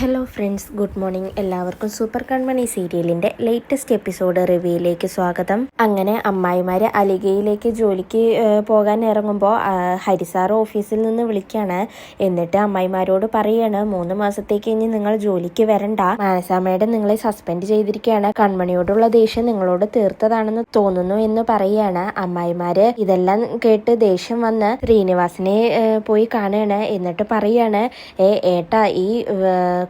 Hello friends good morning എല്ലാവർക്കും super Kanmani സീരിയലിന്റെ latest episode റിവ്യൂയിലേക്ക് സ്വാഗതം. അങ്ങനെ അമ്മായിമാര് അലിഗയിലേക്ക് ജോലിക്ക് പോകാൻ ഇറങ്ങുമ്പോൾ ഹരിസാർ ഓഫീസിൽ നിന്ന് വിളിക്കുകയാണ് എന്നിട്ട് അമ്മായിമാരോട് പറയാണ് മൂന്ന് മാസത്തേക്ക് ഇനി നിങ്ങൾ ജോലിക്ക് വരണ്ട. മാനസാമ്മയുടെ നിങ്ങളെ സസ്പെൻഡ് ചെയ്തിരിക്കുകയാണ് കൺമണിയോടുള്ള ദേഷ്യം നിങ്ങളോട് തീർത്തതാണെന്ന് തോന്നുന്നു എന്ന് പറയാണ്. അമ്മായിമാര് ഇതെല്ലാം കേട്ട് ദേഷ്യം വന്ന് ശ്രീനിവാസിനെ പോയി കാണുകയാണ് എന്നിട്ട് പറയാണ് ഏ ഏട്ടാ ഈ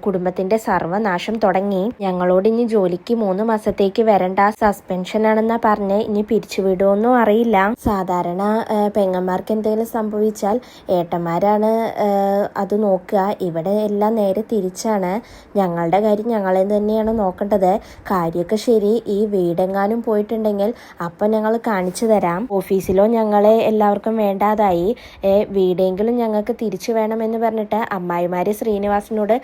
കുടുംബത്തിന്റെ സർവനാശം തുടങ്ങി. ഞങ്ങളോട് ഇനി ജോലിക്ക് മൂന്ന് മാസത്തേക്ക് വരണ്ട. സസ്പെൻഷൻ ആണെന്നാ പറഞ്ഞ് ഇനി പിരിച്ചുവിടുമെന്നും അറിയില്ല. സാധാരണ പെങ്ങന്മാർക്ക് എന്തെങ്കിലും സംഭവിച്ചാൽ ഏട്ടന്മാരാണ് അത് നോക്കുക. ഇവിടെ എല്ലാം നേരെ തിരിച്ചാണ്. ഞങ്ങളുടെ കാര്യം ഞങ്ങളെ തന്നെയാണ് നോക്കേണ്ടത്. കാര്യമൊക്കെ ശരി. ഈ വീടെങ്ങാനും പോയിട്ടുണ്ടെങ്കിൽ അപ്പം ഞങ്ങൾ കാണിച്ചു തരാം. ഓഫീസിലോ ഞങ്ങളെ എല്ലാവർക്കും വേണ്ടാതായി. വീടെങ്കിലും ഞങ്ങൾക്ക് തിരിച്ചു വേണമെന്ന് പറഞ്ഞിട്ട് അമ്മായിമാര് ശ്രീനിവാസനോട്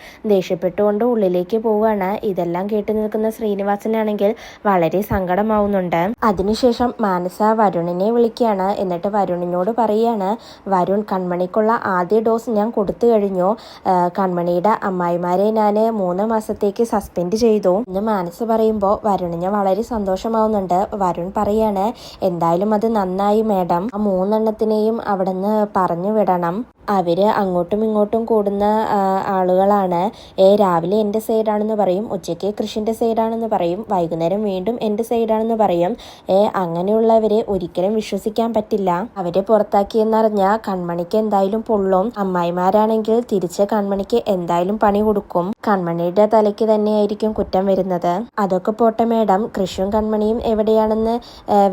ദേഷ്യപ്പെട്ടുകൊണ്ട് ഉള്ളിലേക്ക് പോവുകയാണ്. ഇതെല്ലാം കേട്ടു നിൽക്കുന്ന ശ്രീനിവാസനാണെങ്കിൽ വളരെ സങ്കടമാവുന്നുണ്ട്. അതിനുശേഷം മാനസ വരുണിനെ വിളിക്കുകയാണ്. എന്നിട്ട് വരുണിനോട് പറയാണ് വരുൺ കൺമണിക്കുള്ള ആദ്യ ഡോസ് ഞാൻ കൊടുത്തു കഴിഞ്ഞു. കൺമണിയുടെ അമ്മായിമാരെ ഞാൻ മൂന്ന് മാസത്തേക്ക് സസ്പെൻഡ് ചെയ്തു. എന്ന് മാനസ് പറയുമ്പോൾ വരുണിന് വളരെ സന്തോഷമാവുന്നുണ്ട്. വരുൺ പറയാണ് എന്തായാലും അത് നന്നായി മേഡം. ആ മൂന്നെണ്ണത്തിനെയും അവിടെ നിന്ന് പറഞ്ഞു വിടണം. അവർ അങ്ങോട്ടും ഇങ്ങോട്ടും കൂടുന്ന ആളുകളാണ്. ഏ രാവിലെ എന്റെ സൈഡാണെന്ന് പറയും. ഉച്ചയ്ക്ക് കൃഷിന്റെ സൈഡാണെന്ന് പറയും. വൈകുന്നേരം വീണ്ടും എന്റെ സൈഡാണെന്ന് പറയും. ഏ അങ്ങനെയുള്ളവരെ ഒരിക്കലും വിശ്വസിക്കാൻ പറ്റില്ല. അവരെ പുറത്താക്കിയെന്നറിഞ്ഞാൽ കൺമണിക്ക് എന്തായാലും പൊള്ളും. അമ്മായിമാരാണെങ്കിൽ തിരിച്ച് കൺമണിക്ക് എന്തായാലും പണി കൊടുക്കും. കൺമണിയുടെ തലയ്ക്ക് തന്നെയായിരിക്കും കുറ്റം വരുന്നത്. അതൊക്കെ പോട്ടെ മേഡം. കൃഷിയും കൺമണിയും എവിടെയാണെന്ന്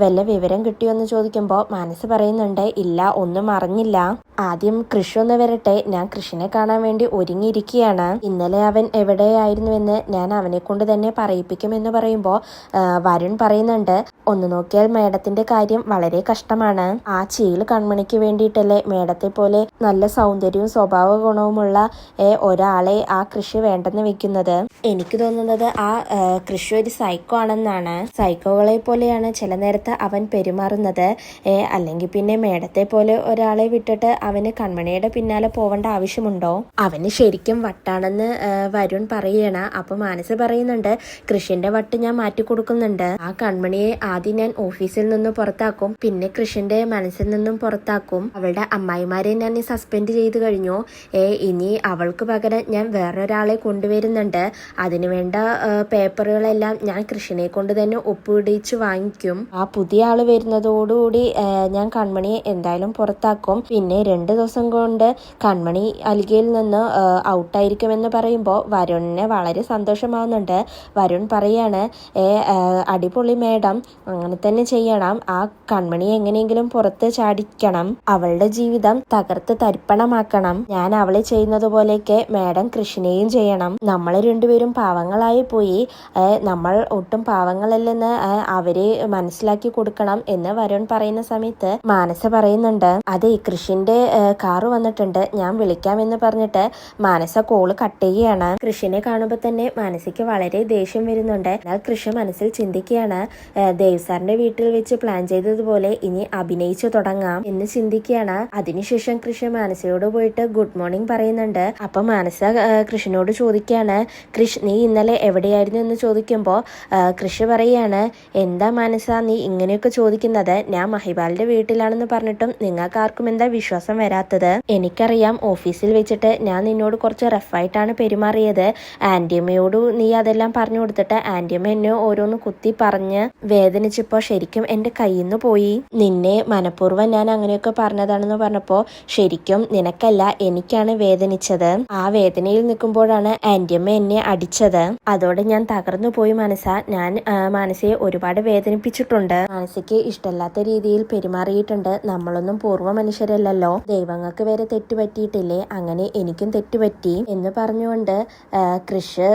വല്ല വിവരം കിട്ടിയോ എന്ന് ചോദിക്കുമ്പോൾ മനസ്സ് പറയുന്നുണ്ട് ഇല്ല ഒന്നും അറിഞ്ഞില്ല. ആദ്യം കൃഷി ഒന്ന് വരട്ടെ. ഞാൻ കൃഷിനെ കാണാൻ വേണ്ടി ഒരുങ്ങിയിരിക്കുകയാണ്. ഇന്നലെ അവൻ എവിടെയായിരുന്നുവെന്ന് ഞാൻ അവനെ കൊണ്ട് തന്നെ പറയിപ്പിക്കുമെന്ന് പറയുമ്പോൾ വരുൺ പറയുന്നുണ്ട് ഒന്ന് നോക്കിയാൽ മേഡത്തിന്റെ കാര്യം വളരെ കഷ്ടമാണ്. ആ ചീൽ കൺമണിക്ക് വേണ്ടിയിട്ടല്ലേ മേഡത്തെ പോലെ നല്ല സൗന്ദര്യവും സ്വഭാവ ഗുണവുമുള്ള ഒരാളെ ആ കൃഷി വേണ്ടെന്ന് വെക്കുന്നത്? എനിക്ക് തോന്നുന്നത് ആ കൃഷി ഒരു സൈക്കോ ആണെന്നാണ്. സൈക്കോകളെ പോലെയാണ് ചില നേരത്ത് അവൻ പെരുമാറുന്നത്. അല്ലെങ്കിൽ പിന്നെ മേഡത്തെ പോലെ ഒരാളെ വിട്ടിട്ട് അവന് കൺമണിയുടെ പിന്നാലെ പോവേണ്ട ആവശ്യമുണ്ടോ? അവന് ശരിക്കും വട്ടാണെന്ന് വരുൺ പറയണ. അപ്പൊ മാനസ് പറയുന്നുണ്ട് കൃഷിന്റെ വട്ട് ഞാൻ മാറ്റി കൊടുക്കുന്നുണ്ട്. ആ കൺമണിയെ ആദ്യം ഞാൻ ഓഫീസിൽ നിന്ന് പുറത്താക്കും. പിന്നെ കൃഷിന്റെ മനസ്സിൽ നിന്നും പുറത്താക്കും. അവളുടെ അമ്മായിമാരെ ഞാൻ സസ്പെൻഡ് ചെയ്തു കഴിഞ്ഞു. ഏ ഇനി അവൾക്ക് പകരം ഞാൻ വേറൊരാളെ കൊണ്ടുവരുന്നുണ്ട്. അതിനുവേണ്ട പേപ്പറുകളെല്ലാം ഞാൻ കൃഷിനെ കൊണ്ട് തന്നെ ഒപ്പിടിച്ച് വാങ്ങിക്കും. ആ പുതിയ ആൾ വരുന്നതോടുകൂടി ഞാൻ കൺമണിയെ എന്തായാലും പുറത്താക്കും. പിന്നെ രണ്ട് ദിവസം കൊണ്ട് കൺമണി അൽഗയിൽ നിന്ന് ഔട്ടായിരിക്കുമെന്ന് പറയുമ്പോൾ വരുണിന് വളരെ സന്തോഷമാവുന്നുണ്ട്. വരുൺ പറയാണ് ഏ അടിപൊളി മേഡം അങ്ങനെ തന്നെ ചെയ്യണം. ആ കൺമണി എങ്ങനെയെങ്കിലും പുറത്ത് ചാടിക്കണം. അവളുടെ ജീവിതം തകർത്ത് തരിപ്പണമാക്കണം. ഞാൻ അവളെ ചെയ്യുന്നത് പോലെയൊക്കെ മേഡം കൃഷിനെയും ചെയ്യണം. നമ്മൾ രണ്ടുപേരും പാവങ്ങളായി പോയി. നമ്മൾ ഒട്ടും പാവങ്ങളല്ലെന്ന് അവരെ മനസ്സിലാക്കി കൊടുക്കണം എന്ന് വരുൺ പറയുന്ന സമയത്ത് മാനസ പറയുന്നുണ്ട്. അതെ കൃഷിന്റെ കാറ് വന്നിട്ടുണ്ട്. ഞാൻ വിളിക്കാമെന്ന് പറഞ്ഞിട്ട് മാനസ കോൾ കട്ട് ചെയ്യുകയാണ്. കൃഷിനെ കാണുമ്പോൾ തന്നെ മാനസിക്ക് വളരെ ദേഷ്യം വരുന്നുണ്ട്. എന്നാൽ കൃഷി മനസ്സിൽ ചിന്തിക്കുകയാണ്. ദേവ് സാറിന്റെ വീട്ടിൽ വെച്ച് പ്ലാൻ ചെയ്തതുപോലെ ഇനി അഭിനയിച്ചു തുടങ്ങാം എന്ന് ചിന്തിക്കുകയാണ്. അതിനുശേഷം കൃഷി മാനസയോട് പോയിട്ട് ഗുഡ് മോർണിംഗ് പറയുന്നുണ്ട്. അപ്പൊ മാനസ കൃഷിനോട് ചോദിക്കുകയാണ് കൃഷ് നീ ഇന്നലെ എവിടെയായിരുന്നു? എന്ന് ചോദിക്കുമ്പോൾ കൃഷി പറയാണ് എന്താ മാനസ നീ ഇങ്ങനെയൊക്കെ ചോദിക്കുന്നത്? ഞാൻ മഹിബാലിന്റെ വീട്ടിലാണെന്ന് പറഞ്ഞിട്ടും നിങ്ങൾക്ക് ആർക്കും എന്താ വിശ്വാസം വരാത്തത്. എനിക്കറിയാം ഓഫീസിൽ വെച്ചിട്ട് ഞാൻ നിന്നോട് കുറച്ച് റഫായിട്ടാണ് പെരുമാറിയത്. ആന്റിയമ്മയോട് നീ അതെല്ലാം പറഞ്ഞു കൊടുത്തിട്ട് ആന്റിയമ്മ എന്നെ ഓരോന്ന് കുത്തി പറഞ്ഞ് വേദനിച്ചപ്പോൾ ശരിക്കും എന്റെ കയ്യിൽ നിന്ന് പോയി. നിന്നെ മനഃപൂർവം ഞാൻ അങ്ങനെയൊക്കെ പറഞ്ഞതാണെന്ന് പറഞ്ഞപ്പോൾ ശരിക്കും നിനക്കല്ല എനിക്കാണ് വേദനിച്ചത്. ആ വേദനയിൽ നിൽക്കുമ്പോഴാണ് ആന്റിയമ്മ എന്നെ അടിച്ചത്. അതോടെ ഞാൻ തകർന്നു പോയി മനസ്സ. ഞാൻ മാനസയെ ഒരുപാട് വേദനിപ്പിച്ചിട്ടുണ്ട്. മനസ്സിക്ക് ഇഷ്ടമല്ലാത്ത രീതിയിൽ പെരുമാറിയിട്ടുണ്ട്. നമ്മളൊന്നും പൂർവ മനുഷ്യരല്ലല്ലോ. ദൈവങ്ങൾക്ക് വരെ തെറ്റുപറ്റിയിട്ടില്ലേ? അങ്ങനെ എനിക്കും തെറ്റുപറ്റി എന്ന് പറഞ്ഞുകൊണ്ട് കൃഷ്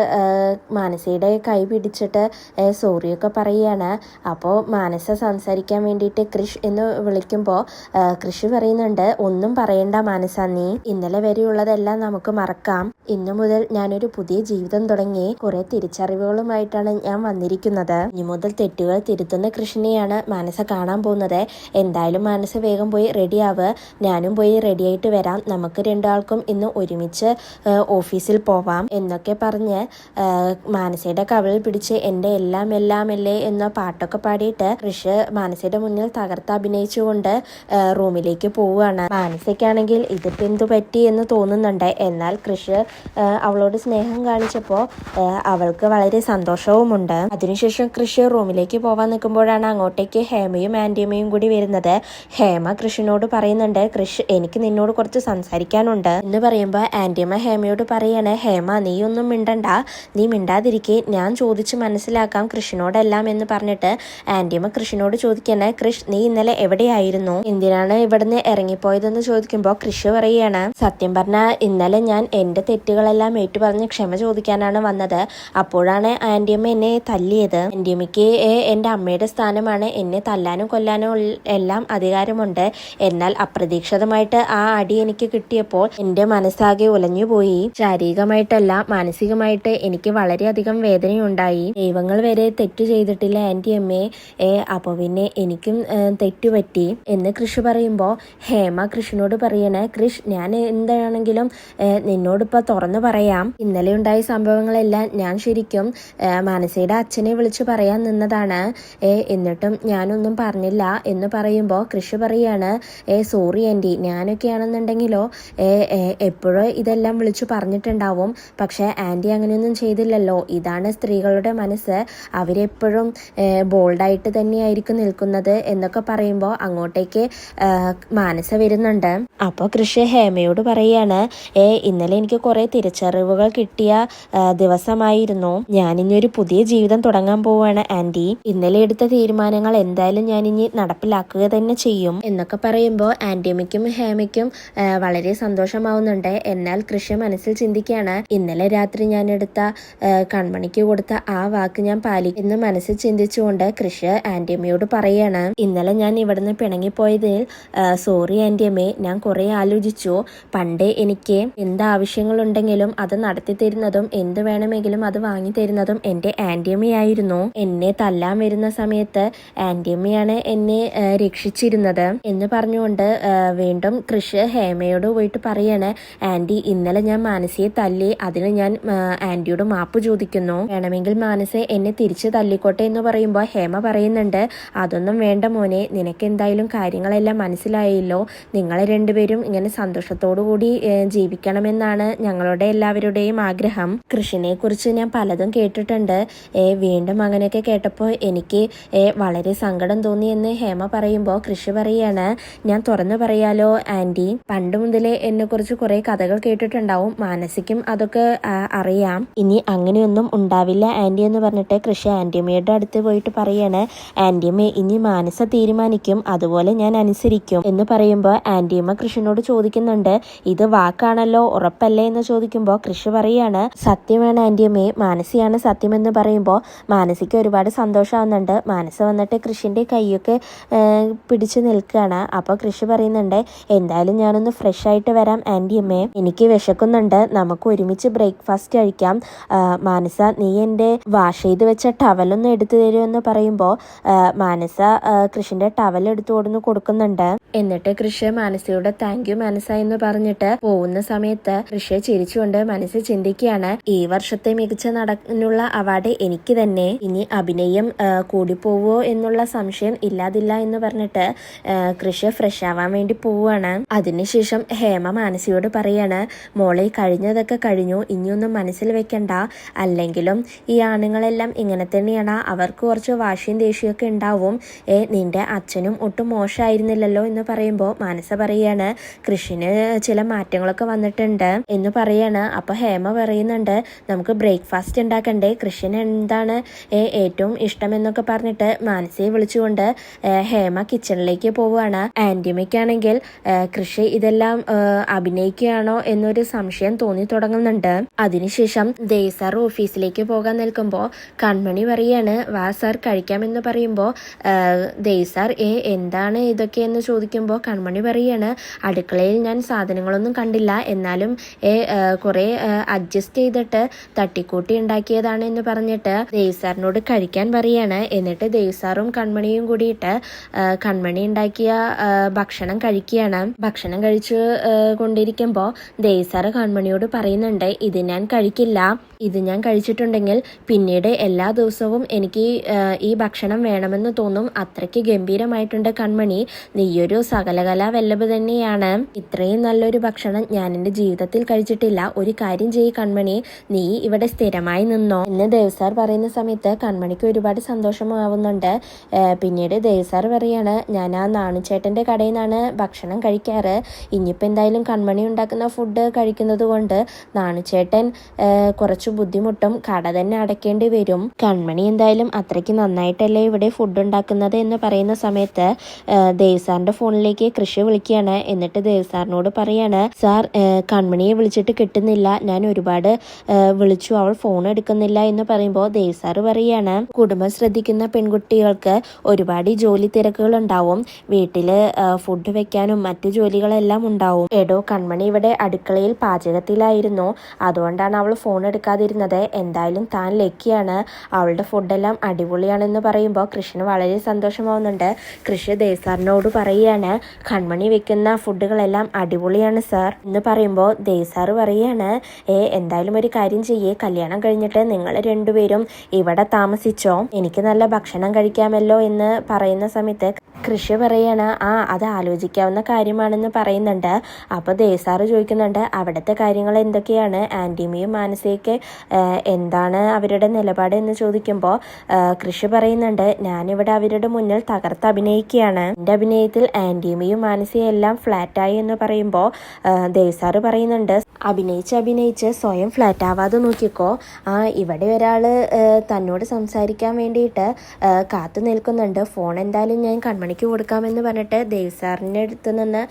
മാനസയുടെ കൈ പിടിച്ചിട്ട് സോറിയൊക്കെ പറയുകയാണ്. അപ്പോൾ മാനസ സംസാരിക്കാൻ വേണ്ടിയിട്ട് കൃഷ് എന്ന് വിളിക്കുമ്പോൾ കൃഷ് പറയുന്നുണ്ട് ഒന്നും പറയണ്ട മാനസ നീ ഇന്നലെ വരെയുള്ളതെല്ലാം നമുക്ക് മറക്കാം. ഇന്നു മുതൽ ഞാനൊരു പുതിയ ജീവിതം തുടങ്ങി. കുറെ തിരിച്ചറിവുകളുമായിട്ടാണ് ഞാൻ വന്നിരിക്കുന്നത്. ഇനി മുതൽ തെറ്റുകൾ തിരുത്തുന്ന കൃഷിനെയാണ് മാനസ കാണാൻ പോകുന്നത്. എന്തായാലും മാനസ വേഗം പോയി റെഡിയാവ്. ഞാനും പോയി റെഡി ആയിട്ട് വരാം. നമുക്ക് രണ്ടാൾക്കും ഇന്ന് ഒരുമിച്ച് ഓഫീസിൽ പോവാം എന്നൊക്കെ പറഞ്ഞ് മാനസയുടെ കവിളിൽ പിടിച്ച് എന്റെ എല്ലാം എല്ലാം അല്ലേ എന്ന പാട്ടൊക്കെ പാടിയിട്ട് ഋഷ് മാനസയുടെ മുന്നിൽ തകർത്ത് അഭിനയിച്ചുകൊണ്ട് റൂമിലേക്ക് പോവുകയാണ്. മാനസയ്ക്കാണെങ്കിൽ ഇതിപ്പോൾ എന്തു പറ്റി എന്ന് തോന്നുന്നുണ്ട്. എന്നാൽ കൃഷ് അവളോട് സ്നേഹം കാണിച്ചപ്പോൾ അവൾക്ക് വളരെ സന്തോഷവുമുണ്ട്. അതിനുശേഷം കൃഷി റൂമിലേക്ക് പോവാൻ നിൽക്കുമ്പോഴാണ് അങ്ങോട്ടേക്ക് ഹേമയും ആന്റിയമ്മയും കൂടി വരുന്നത്. ഹേമ കൃഷിനോട് പറയുന്നുണ്ട് കൃഷ് എനിക്ക് നിന്നോട് കുറച്ച് സംസാരിക്കാനുണ്ട്. എന്ന് പറയുമ്പോൾ ആന്റിയമ്മ ഹേമയോട് പറയാണ് ഹേമ നീ ഒന്നും മിണ്ടണ്ട. നീ മിണ്ടാതിരിക്കെ. ഞാൻ ചോദിച്ച് മനസ്സിലാക്കാം കൃഷിനോടെല്ലാം എന്ന് പറഞ്ഞിട്ട് ആന്റിയമ്മ കൃഷിനോട് ചോദിക്കണേ കൃഷ് നീ ഇന്നലെ എവിടെയായിരുന്നു? എന്തിനാണ് ഇവിടുന്ന് ഇറങ്ങിപ്പോയതെന്ന് ചോദിക്കുമ്പോൾ കൃഷി പറയുകയാണ് സത്യം പറഞ്ഞാൽ ഇന്നലെ ഞാൻ എന്റെ തെറ്റുകളെല്ലാം ഏറ്റുപറഞ്ഞ് ക്ഷമ ചോദിക്കാനാണ് വന്നത്. അപ്പോഴാണ് ആന്റിയമ്മ എന്നെ തല്ലിയത്. ആന്റിയമ്മയ്ക്ക് എന്റെ അമ്മയുടെ സ്ഥാനമാണ്. എന്നെ തല്ലാനും കൊല്ലാനും എല്ലാം അധികാരമുണ്ട്. എന്നാൽ അപ്രതീക്ഷിതമായിട്ട് ആ അടി എനിക്ക് കിട്ടിയപ്പോൾ എന്റെ മനസ്സാകെ ഉലഞ്ഞുപോയി ശാരീരികമായിട്ടല്ല മാനസികമായിട്ട് എനിക്ക് വളരെയധികം വേദനയുണ്ടായി. ദൈവങ്ങൾ വരെ തെറ്റ് ചെയ്തിട്ടില്ല ആന്റി അമ്മയെ ഏ അപ്പോൾ പിന്നെ എനിക്കും തെറ്റ് തെറ്റുപറ്റി എന്ന് കൃഷി പറയുമ്പോൾ ഹേമ കൃഷിനോട് പറയണേ കൃഷ് ഞാൻ എന്താണെങ്കിലും നിന്നോടിപ്പോൾ തുറന്നു പറയാം. ഇന്നലെ ഉണ്ടായ സംഭവങ്ങളെല്ലാം ഞാൻ ശരിക്കും മാനസയുടെ അച്ഛനെ വിളിച്ചു പറയാൻ നിന്നതാണ്. എന്നിട്ടും ഞാനൊന്നും പറഞ്ഞില്ല. എന്ന് പറയുമ്പോൾ കൃഷി പറയാണ് ഏ സോറി ആന്റി ഞാനൊക്കെ ആണെന്നുണ്ടെങ്കിലോ എപ്പോഴോ ഇതെല്ലാം വിളിച്ചു പറഞ്ഞിട്ടുണ്ടാവും. പക്ഷേ ആന്റി അങ്ങനെയൊന്നും ചെയ്തില്ലല്ലോ. ഇതാണ് സ്ത്രീകളുടെ മനസ്സ്. അവരെപ്പോഴും ബോൾഡായിട്ട് തന്നെയായിരിക്കും നിൽക്കുന്നത് എന്നൊക്കെ പറയുമ്പോൾ അങ്ങോട്ടേക്ക് മാനസ വരുന്നുണ്ട്. അപ്പോൾ കൃഷി ഹേമയോട് പറയാണ് ഏ ഇന്നലെ എനിക്ക് കുറേ തിരിച്ചറിവുകൾ കിട്ടിയ ദിവസമായിരുന്നു. ഞാനിനി ഒരു പുതിയ ജീവിതം തുടങ്ങാൻ പോവുകയാണ് ആന്റി ഇന്നലെ എടുത്ത തീരുമാനങ്ങൾ എന്തായാലും ഞാനിനി നടപ്പിലാക്കുക തന്നെ ചെയ്യും. എന്നൊക്കെ പറയുമ്പോൾ ആന്റിയമ്മയ്ക്കും ഹേമയ്ക്കും വളരെ സന്തോഷമാവുന്നുണ്ട്. എന്നാൽ കൃഷി മനസ്സിൽ ചിന്തിക്കുകയാണ് ഇന്നലെ രാത്രി ഞാൻ എടുത്ത കൺമണിക്ക് കൊടുത്ത ആ വാക്ക് ഞാൻ പാലിക്കും എന്ന് മനസ്സിൽ ചിന്തിച്ചുകൊണ്ട് കൃഷി ആന്റിയമ്മയോട് പറയാണ്. ഇന്നലെ ഞാൻ ഇവിടുന്ന് പിണങ്ങിപ്പോയതിൽ സോറി ആന്റിയമ്മേ ഞാൻ കുറെ ആലോചിച്ചു. പണ്ട് എനിക്ക് എന്ത് ആവശ്യങ്ങളുണ്ടെങ്കിലും അത് നടത്തി തരുന്നതും എന്ത് വേണമെങ്കിലും അത് വാങ്ങി തരുന്നതും എന്റെ ആന്റിയമ്മയായിരുന്നു. എന്നെ തല്ലാൻ വരുന്ന സമയത്ത് ആന്റിയമ്മയാണ് എന്നെ രക്ഷിച്ചിരുന്നത് എന്ന് പറഞ്ഞുകൊണ്ട് ആ, വീണ്ടും കൃഷ് ഹേമയോട് പോയിട്ട് പറയാണ് ആന്റി ഇന്നലെ ഞാൻ മാനസിയെ തല്ലി അതിന് ഞാൻ ആന്റിയോട് മാപ്പ് ചോദിക്കുന്നു. വേണമെങ്കിൽ മാനസ എന്നെ തിരിച്ച് തല്ലിക്കോട്ടെ എന്ന് പറയുമ്പോൾ ഹേമ പറയുന്നുണ്ട് അതൊന്നും വേണ്ട മോനെ നിനക്ക് എന്തായാലും കാര്യങ്ങളെല്ലാം മനസ്സിലായല്ലോ. നിങ്ങൾ രണ്ടുപേരും ഇങ്ങനെ സന്തോഷത്തോടു കൂടി ജീവിക്കണമെന്നാണ് ഞങ്ങളുടെ എല്ലാവരുടെയും ആഗ്രഹം. കൃഷിനെ കുറിച്ച് ഞാൻ പലതും കേട്ടിട്ടുണ്ട്. വീണ്ടും അങ്ങനെയൊക്കെ കേട്ടപ്പോൾ എനിക്ക് വളരെ സങ്കടം തോന്നി എന്ന് ഹേമ പറയുമ്പോൾ കൃഷി പറയാണ് ഞാൻ തുറന്നു പറയാലോ ആന്റി പണ്ട് മുതലേ എന്നെ കുറിച്ച് കുറെ കഥകൾ കേട്ടിട്ടുണ്ടാവും. മാനസിക്കും അതൊക്കെ അറിയാം. ഇനി അങ്ങനെയൊന്നും ഉണ്ടാവില്ല ആന്റി എന്ന് പറഞ്ഞിട്ട് കൃഷി ആന്റിയമ്മയുടെ അടുത്ത് പോയിട്ട് പറയാണ് ആന്റിയമ്മ ഇനി മാനസ തീരുമാനിക്കും അതുപോലെ ഞാൻ അനുസരിക്കും എന്ന് പറയുമ്പോൾ ആന്റിയമ്മ കൃഷിനോട് ചോദിക്കുന്നുണ്ട് ഇത് വാക്കാണല്ലോ ഉറപ്പല്ലേ? എന്ന് ചോദിക്കുമ്പോൾ കൃഷി പറയാണ് സത്യമാണ് ആന്റിയമ്മേ മാനസിയാണ് സത്യമെന്ന് പറയുമ്പോൾ മാനസിക്ക് ഒരുപാട് സന്തോഷമാവുന്നുണ്ട് മാനസ വന്നിട്ട് കൃഷിന്റെ കൈയൊക്കെ പിടിച്ചു നിൽക്കുകയാണ് അപ്പോൾ കൃഷി പറയുന്നുണ്ട് എന്തായാലും ഞാനൊന്ന് ഫ്രഷ് ആയിട്ട് വരാം ആന്റി അമ്മേ. എനിക്ക് വിശക്കുന്നുണ്ട്. നമുക്ക് ഒരുമിച്ച് ബ്രേക്ക്ഫാസ്റ്റ് കഴിക്കാം. മാനസ നീ എന്റെ വാഷ് ചെയ്ത് വെച്ച ടവലൊന്ന് എടുത്തു തരുമെന്ന് പറയുമ്പോൾ മാനസ കൃഷിന്റെ ടവൽ എടുത്തു കൊടുന്ന് കൊടുക്കുന്നുണ്ട്. എന്നിട്ട് കൃഷി മാനസയോട് താങ്ക് യു മാനസ എന്ന് പറഞ്ഞിട്ട് പോകുന്ന സമയത്ത് കൃഷ ചിരിച്ചുകൊണ്ട് മനസ്സ് ചിന്തിക്കുകയാണ്. ഈ വർഷത്തെ മികച്ച നടനുള്ള അവാർഡ് എനിക്ക് തന്നെ. ഇനി അഭിനയം കൂടിപ്പോവോ എന്നുള്ള സംശയം ഇല്ലാതില്ല എന്ന് പറഞ്ഞിട്ട് കൃഷ ഫ്രഷ് ആവാൻ വേണ്ടി പോവുകയാണ് അതിനുശേഷം ഹേമ മാനസിയോട് പറയാണ് മോളെ കഴിഞ്ഞതൊക്കെ കഴിഞ്ഞു. ഇനിയൊന്നും മനസ്സിൽ വെക്കണ്ട. അല്ലെങ്കിലും ഈ ആണുങ്ങളെല്ലാം ഇങ്ങനെ തന്നെയാണ്. അവർക്ക് കുറച്ച് വാശിയും ദേഷ്യമൊക്കെ ഉണ്ടാവും. ഏ നിന്റെ അച്ഛനും ഒട്ടും മോശമായിരുന്നില്ലല്ലോ എന്ന് പറയുമ്പോൾ മാനസ പറയാണ് കൃഷിന് ചില മാറ്റങ്ങളൊക്കെ വന്നിട്ടുണ്ട് എന്ന് പറയാണ്. അപ്പൊ ഹേമ പറയുന്നുണ്ട് നമുക്ക് ബ്രേക്ക്ഫാസ്റ്റ് ഉണ്ടാക്കണ്ടേ? കൃഷിന് എന്താണ് ഏറ്റവും ഇഷ്ടം എന്നൊക്കെ പറഞ്ഞിട്ട് മാനസിയെ വിളിച്ചുകൊണ്ട് ഹേമ കിച്ചണിലേക്ക് പോവുകയാണ് ആന്റിമയ്ക്കാണെങ്കിൽ കൃഷി ഇതെല്ലാം അഭിനയിക്കുകയാണോ എന്നൊരു സംശയം തോന്നി തുടങ്ങുന്നുണ്ട്. അതിനുശേഷം ദേസാർ സാർ ഓഫീസിലേക്ക് പോകാൻ നിൽക്കുമ്പോൾ കൺമണി പറയാണ് വാ സാർ കഴിക്കാമെന്ന് പറയുമ്പോൾ ദേസാർ ഏ എന്താണ് ഇതൊക്കെ എന്ന് ചോദിക്കുമ്പോൾ കൺമണി പറയാണ് അടുക്കളയിൽ ഞാൻ സാധനങ്ങളൊന്നും കണ്ടില്ല എന്നാലും ഏ കുറെ അഡ്ജസ്റ്റ് ചെയ്തിട്ട് തട്ടിക്കൂട്ടി ഉണ്ടാക്കിയതാണ് എന്ന് പറഞ്ഞിട്ട് ദേവ്സാറിനോട് കഴിക്കാൻ പറയാണ്. എന്നിട്ട് ദേവ്സാറും കൺമണിയും കൂടിയിട്ട് കൺമണി ഉണ്ടാക്കിയ ഭക്ഷണം കഴിക്കുകയാണ്. ഭക്ഷണം ഭക്ഷണം കഴിച്ച് കൊണ്ടിരിക്കുമ്പോൾ ദേവസാറ് കൺമണിയോട് പറയുന്നുണ്ട് ഇത് ഞാൻ കഴിക്കില്ല. ഇത് ഞാൻ കഴിച്ചിട്ടുണ്ടെങ്കിൽ പിന്നീട് എല്ലാ ദിവസവും എനിക്ക് ഈ ഭക്ഷണം വേണമെന്ന് തോന്നും. അത്രയ്ക്ക് ഗംഭീരമായിട്ടുണ്ട് കൺമണി. നീയൊരു സകലകലാ വല്ലഭ് തന്നെയാണ്. ഇത്രയും നല്ലൊരു ഭക്ഷണം ഞാൻ എന്റെ ജീവിതത്തിൽ കഴിച്ചിട്ടില്ല. ഒരു കാര്യം ചെയ്യ് കൺമണി. നീ ഇവിടെ സ്ഥിരമായി നിന്നോ? എന്ന് ദേവസാർ പറയുന്ന സമയത്ത് കൺമണിക്ക് ഒരുപാട് സന്തോഷമാവുന്നുണ്ട്. പിന്നീട് ദേവസാർ പറയാണ് ഞാൻ ആ നാണുചേട്ടന്റെ കടയിൽ നിന്നാണ് ഭക്ഷണം കഴിക്കാറ്. ഇനിയിപ്പോൾ എന്തായാലും കൺമണി ഉണ്ടാക്കുന്ന ഫുഡ് കഴിക്കുന്നത് കൊണ്ട് നാണുചേട്ടൻ ആ, കുറച്ച് ബുദ്ധിമുട്ടും കട തന്നെ അടയ്ക്കേണ്ടി വരും. കൺമണി എന്തായാലും അത്രയ്ക്ക് നന്നായിട്ടല്ലേ ഇവിടെ ഫുഡ് ഉണ്ടാക്കുന്നത് എന്ന് പറയുന്ന സമയത്ത് ദേവസാറിന്റെ ഫോണിലേക്ക് കൃഷി വിളിക്കുകയാണ്. എന്നിട്ട് ദേവ്സാറിനോട് പറയാണ് സാർ കൺമണിയെ വിളിച്ചിട്ട് കിട്ടുന്നില്ല. ഞാൻ ഒരുപാട് വിളിച്ചു. അവൾ ഫോൺ എടുക്കുന്നില്ല എന്ന് പറയുമ്പോൾ ദേവ്സാർ പറയാണ് കുടുംബം ശ്രദ്ധിക്കുന്ന പെൺകുട്ടികൾക്ക് ഒരുപാട് ജോലി തിരക്കുകൾ ഉണ്ടാവും. വീട്ടിൽ ഫുഡ് വെക്കാനും മറ്റു ജോലികളെല്ലാം ഉണ്ടാവും. എടോ കൺമണി ഇവിടെ അടുക്കളയിൽ പാചകത്തിലായിരുന്നു. അതുകൊണ്ടാണ് അവൾ ഫോൺ എടുക്കാതിരുന്നത് എന്തായാലും താൻ ലക്കിയാണ്. അവളുടെ ഫുഡെല്ലാം അടിപൊളിയാണെന്ന് പറയുമ്പോൾ കൃഷ്ണന് വളരെ സന്തോഷമാവുന്നുണ്ട്. കൃഷി ദേസാറിനോട് പറയുകയാണ് കൺമണി വെക്കുന്ന ഫുഡുകളെല്ലാം അടിപൊളിയാണ് സാർ എന്ന് പറയുമ്പോൾ ദേസാർ പറയുകയാണ് ഏ എന്തായാലും ഒരു കാര്യം ചെയ്യേ. കല്യാണം കഴിഞ്ഞിട്ട് നിങ്ങൾ രണ്ടുപേരും ഇവിടെ താമസിച്ചോ? എനിക്ക് നല്ല ഭക്ഷണം കഴിക്കാമല്ലോ എന്ന് പറയുന്ന സമയത്ത് കൃഷി പറയാണ് ആ അത് ആലോചിക്കാവുന്ന കാര്യമാണെന്ന് പറയുന്നുണ്ട്. അപ്പോൾ ദേസാറ് ചോദിക്കുന്നുണ്ട് അവിടുത്തെ കാര്യങ്ങൾ എന്തൊക്കെയാണ് ആന്റിമയും മാനസയൊക്കെ എന്താണ് അവരുടെ നിലപാട് എന്ന് ചോദിക്കുമ്പോൾ കൃഷി പറയുന്നുണ്ട് ഞാനിവിടെ അവരുടെ മുന്നിൽ തകർത്ത് അഭിനയിക്കുകയാണ്. എന്റെ അഭിനയത്തിൽ ആന്റിമയും മാനസിയും എല്ലാം ഫ്ലാറ്റായി എന്ന് പറയുമ്പോൾ ദേവ്സാറ് പറയുന്നുണ്ട് അഭിനയിച്ച് അഭിനയിച്ച് സ്വയം ഫ്ലാറ്റ് ആവാതെ നോക്കിക്കോ. ആ ഇവിടെ ഒരാൾ തന്നോട് സംസാരിക്കാൻ വേണ്ടിയിട്ട് കാത്തു നിൽക്കുന്നുണ്ട്. ഫോൺ എന്തായാലും ഞാൻ കൺമണിക്ക് കൊടുക്കാമെന്ന് പറഞ്ഞിട്ട് ദേവ്സാറിന്റെ അടുത്ത് നിന്ന്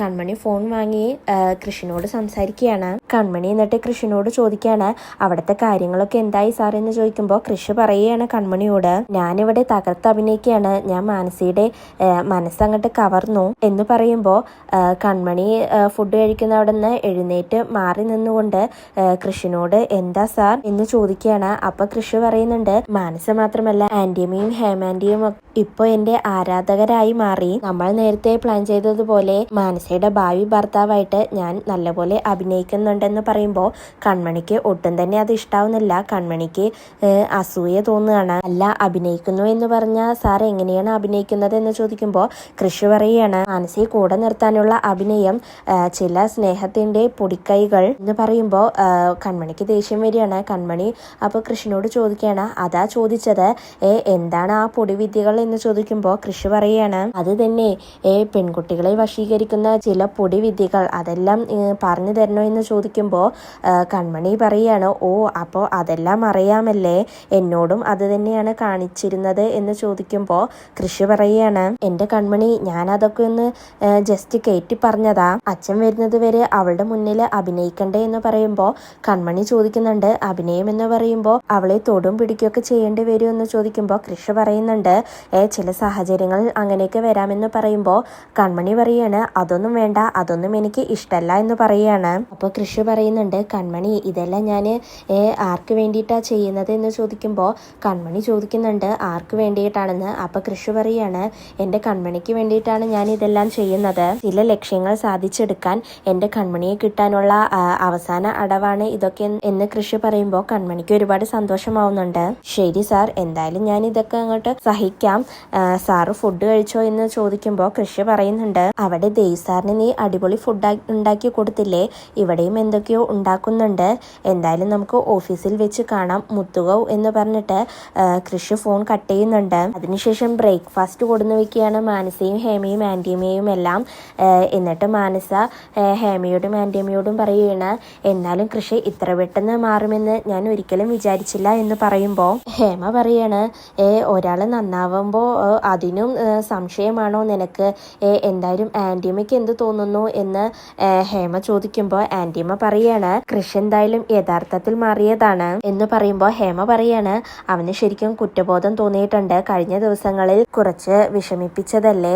കൺമണി ഫോൺ വാങ്ങി കൃഷിനോട് സംസാരിക്കുകയാണ്. കൺമണി എന്നിട്ട് കൃഷിനോട് ചോദിക്കുകയാണ് അവിടുത്തെ കാര്യങ്ങളൊക്കെ എന്തായി സാർ എന്ന് ചോദിക്കുമ്പോൾ കൃഷി പറയുകയാണ് കൺമണിയോട്. ഞാനിവിടെ തകർത്ത് അഭിനയിക്കുകയാണ്. ഞാൻ മാനസിയുടെ മനസ്സങ്ങോട്ട് കവർന്നു എന്ന് പറയുമ്പോൾ കൺമണി ഫുഡ് കഴിക്കുന്ന അവിടെ നിന്ന് എഴുന്നേറ്റ് മാറി നിന്നുകൊണ്ട് കൃഷിനോട് എന്താ സാർ എന്ന് ചോദിക്കുകയാണ്. അപ്പൊ കൃഷി പറയുന്നുണ്ട് മാനസ മാത്രമല്ല ആന്റിയമ്മയും ഹേമാന്റിയും ഇപ്പോൾ ഇപ്പൊ എന്റെ ആരാധകരായി മാറി. നമ്മൾ നേരത്തെ പ്ലാൻ ചെയ്തതുപോലെ മാനസയുടെ ഭാവി ഭർത്താവായിട്ട് ഞാൻ നല്ലപോലെ അഭിനയിക്കുന്നുണ്ടെന്ന് പറയുമ്പോൾ കൺമണിക്ക് ഒട്ടും തന്നെ അത് ഇഷ്ടാവുന്നില്ല. കൺമണിക്ക് അസൂയ തോന്നുകയാണ്. അല്ല അഭിനയിക്കുന്നു എന്ന് പറഞ്ഞാൽ സാർ എങ്ങനെയാണ് അഭിനയിക്കുന്നത് എന്ന് ചോദിക്കുമ്പോൾ കൃഷി പറയുകയാണ്. മനസ്സിൽ കൂടെ നിർത്താനുള്ള അഭിനയം ചില സ്നേഹത്തിന്റെ പൊടിക്കൈകൾ എന്ന് പറയുമ്പോൾ കൺമണിക്ക് ദേഷ്യം വരികയാണ്. കൺമണി അപ്പോൾ കൃഷിനോട് ചോദിക്കുകയാണ് അതാ ചോദിച്ചത് എന്താണ് ആ പൊടിവിദ്യകൾ? എന്ന് ചോദിക്കുമ്പോൾ കൃഷി പറയുകയാണ് അത് തന്നെ പെൺകുട്ടികളെ വശീകരിക്കുന്ന ചില പൊടിവിദ്യകൾ. അതെല്ലാം പറഞ്ഞു തരണോ? എന്ന് ചോദിക്കുമ്പോൾ കൺമണി പറയാണ് ഓ അപ്പോൾ അതെല്ലാം അറിയാമല്ലേ? എന്നോടും അത് തന്നെയാണ് കാണിച്ചിരുന്നത് എന്ന് ചോദിക്കുമ്പോൾ കൃഷി പറയുകയാണ് എന്റെ കൺമണി ഞാൻ അതൊക്കെ ഒന്ന് ജസ്റ്റ് കയറ്റി പറഞ്ഞതാ. അച്ഛൻ വരുന്നത് വരെ അവളുടെ മുന്നിൽ അഭിനയിക്കണ്ടേ എന്ന് പറയുമ്പോൾ കൺമണി ചോദിക്കുന്നുണ്ട് അഭിനയം എന്ന് പറയുമ്പോൾ അവളെ തൊടും പിടിക്കുകയൊക്കെ ചെയ്യേണ്ടി വരും എന്ന് ചോദിക്കുമ്പോൾ കൃഷി പറയുന്നുണ്ട് ഏ ചില സാഹചര്യങ്ങളിൽ അങ്ങനെയൊക്കെ വരാമെന്ന് പറയുമ്പോൾ കൺമണി പറയാണ് അതൊന്നും വേണ്ട അതൊന്നും എനിക്ക് ഇഷ്ടമല്ല എന്ന് പറയാണ്. അപ്പോൾ കൃഷി പറയുന്നുണ്ട് കൺമണി ഇതെല്ലാം ഞാൻ ആർക്ക് വേണ്ടിയിട്ടാണ് ചെയ്യുന്നത് എന്ന് ചോദിക്കുമ്പോൾ കൺമണി ചോദിക്കുന്നുണ്ട് ആർക്ക് വേണ്ടിയിട്ടാണെന്ന്? അപ്പോൾ കൃഷി പറയാണ് എന്റെ കൺമണിക്ക് വേണ്ടിയിട്ടാണ് ഞാൻ ഇതെല്ലാം ചെയ്യുന്നത്. ചില ലക്ഷ്യങ്ങൾ സാധിച്ചെടുക്കാൻ എന്റെ കൺമണിയെ കിട്ടാനുള്ള അവസാന അടവാണ് ഇതൊക്കെ എന്ന് കൃഷി പറയുമ്പോൾ കൺമണിക്ക് ഒരുപാട് സന്തോഷമാവുന്നുണ്ട്. ശരി സാർ എന്തായാലും ഞാൻ ഇതൊക്കെ അങ്ങോട്ട് സഹിക്കാം. സാറ് ഫുഡ് കഴിച്ചോ എന്ന് ചോദിക്കുമ്പോൾ കൃഷി പറയുന്നുണ്ട് അവിടെ ദേവി സാറിന് നീ അടിപൊളി ഫുഡ് ഉണ്ടാക്കി കൊടുത്തില്ലേ? ഇവിടെയും എന്തൊക്കെയോ ഉണ്ടാക്കുന്നുണ്ട്. എന്തായാലും നമുക്ക് ഓഫീസിൽ വെച്ച് കാണാം. മുത്തുകൗ എന്ന് പറഞ്ഞിട്ട് കൃഷി ഫോൺ കട്ട് ചെയ്യുന്നുണ്ട്. അതിനുശേഷം ബ്രേക്ക്ഫാസ്റ്റ് കൊടുന്നു വെക്കുകയാണ് മാനസയും ഹേമയും ആന്റിയമ്മയും എല്ലാം. എന്നിട്ട് മാനസ ഹേമയോടും ആന്റിയമ്മയോടും പറയുകയാണ് എന്നാലും കൃഷി ഇത്ര പെട്ടെന്ന് മാറുമെന്ന് ഞാൻ ഒരിക്കലും വിചാരിച്ചില്ല എന്ന് പറയുമ്പോൾ ഹേമ പറയാണ് ഒരാൾ നന്നാവുമ്പോൾ അതിനും സംശയമാണോ നിനക്ക്? എന്തായാലും ആന്റിയമ്മയ്ക്ക് എന്ത് തോന്നുന്നു? എന്ന് ഹേമ ചോദിക്കുമ്പോൾ ആന്റിയമ്മ പറയാണ് കൃഷി എന്തായാലും യഥാർത്ഥ യഥാർത്ഥത്തിൽ മാറിയതാണ്. എന്ന് പറയുമ്പോൾ ഹേമ പറയാണ് അവന് ശരിക്കും കുറ്റബോധം തോന്നിയിട്ടുണ്ട്. കഴിഞ്ഞ ദിവസങ്ങളിൽ കുറച്ച് വിഷമിപ്പിച്ചതല്ലേ?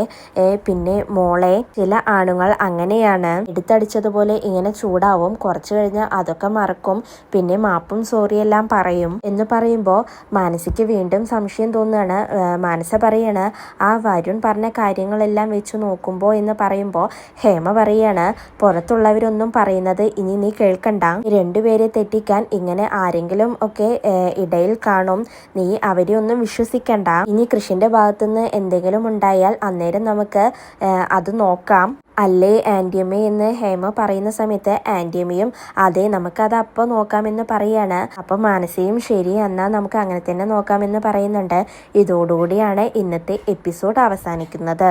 പിന്നെ മോളെ ചില ആണുങ്ങൾ അങ്ങനെയാണ്. എടുത്തടിച്ചതുപോലെ ഇങ്ങനെ ചൂടാവും. കുറച്ചു കഴിഞ്ഞ് അതൊക്കെ മറക്കും. പിന്നെ മാപ്പും സോറി എല്ലാം പറയും. എന്ന് പറയുമ്പോൾ മാനസിക്ക് വീണ്ടും സംശയം തോന്നുകയാണ്. മാനസ പറയാണ് ആ വരുൺ പറഞ്ഞ കാര്യങ്ങളെല്ലാം വെച്ച് നോക്കുമ്പോൾ എന്ന് പറയുമ്പോൾ ഹേമ പറയാണ് പുറത്തുള്ളവരൊന്നും പറയുന്നത് ഇനി നീ കേൾക്കണ്ട. രണ്ടുപേരെ തെറ്റിക്കാൻ ഇങ്ങനെ ആരെങ്കിലും ഒക്കെ ഇടയിൽ കാണും. നീ അവരെ ഒന്നും വിശ്വസിക്കണ്ട. ഇനി കൃഷിന്റെ ഭാഗത്തുനിന്ന് എന്തെങ്കിലും ഉണ്ടായാൽ അന്നേരം നമുക്ക് അത് നോക്കാം. അല്ലേ ആന്റിയമ്മ എന്ന് ഹേമ പറയുന്ന സമയത്ത് ആന്റിയമ്മയും അതെ നമുക്കത് അപ്പോൾ നോക്കാമെന്ന് പറയാണ്. അപ്പം മാനസയും ശരി എന്നാൽ നമുക്ക് അങ്ങനെ തന്നെ നോക്കാമെന്ന് പറയുന്നുണ്ട്. ഇതോടുകൂടിയാണ് ഇന്നത്തെ എപ്പിസോഡ് അവസാനിക്കുന്നത്.